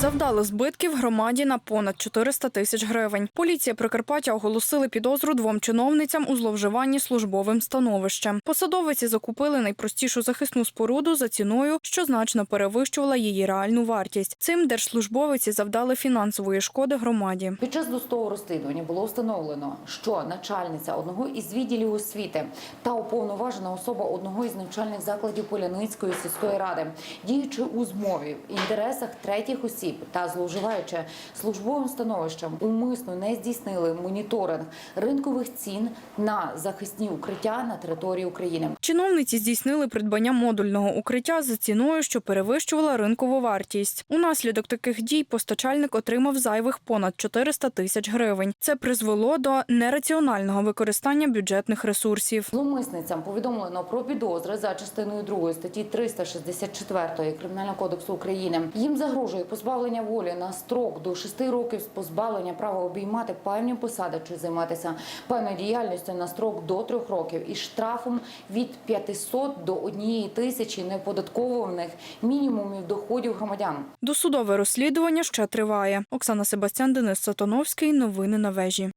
Завдали збитків громаді на понад 400 тисяч гривень. Поліція Прикарпаття оголосили підозру двом чиновницям у зловживанні службовим становищем. Посадовиці закупили найпростішу захисну споруду за ціною, що значно перевищувала її реальну вартість. Цим держслужбовиці завдали фінансової шкоди громаді. Під час досудового розслідування було встановлено, що начальниця одного із відділів освіти та уповноважена особа одного із навчальних закладів Поляницької сільської ради, діючи у змові в інтересах третіх осіб та зловживаючи службовим становищем, умисно не здійснили моніторинг ринкових цін на захисні укриття на території України. Чиновниці здійснили придбання модульного укриття за ціною, що перевищувала ринкову вартість. Унаслідок таких дій постачальник отримав зайвих понад 400 тисяч гривень. Це призвело до нераціонального використання бюджетних ресурсів. Зловмисницям повідомлено про підозри за частиною 2 статті 364 Кримінального кодексу України. Їм загрожує позбавлення волі на строк до 6 років з позбавлення права обіймати певні посади чи займатися певною діяльністю на строк до 3 років і штрафом від 500 до 1 тисячі неподатковуваних мінімумів доходів громадян. Досудове розслідування ще триває. Оксана Себастьян, Денис Сатановський, Новини на вежі.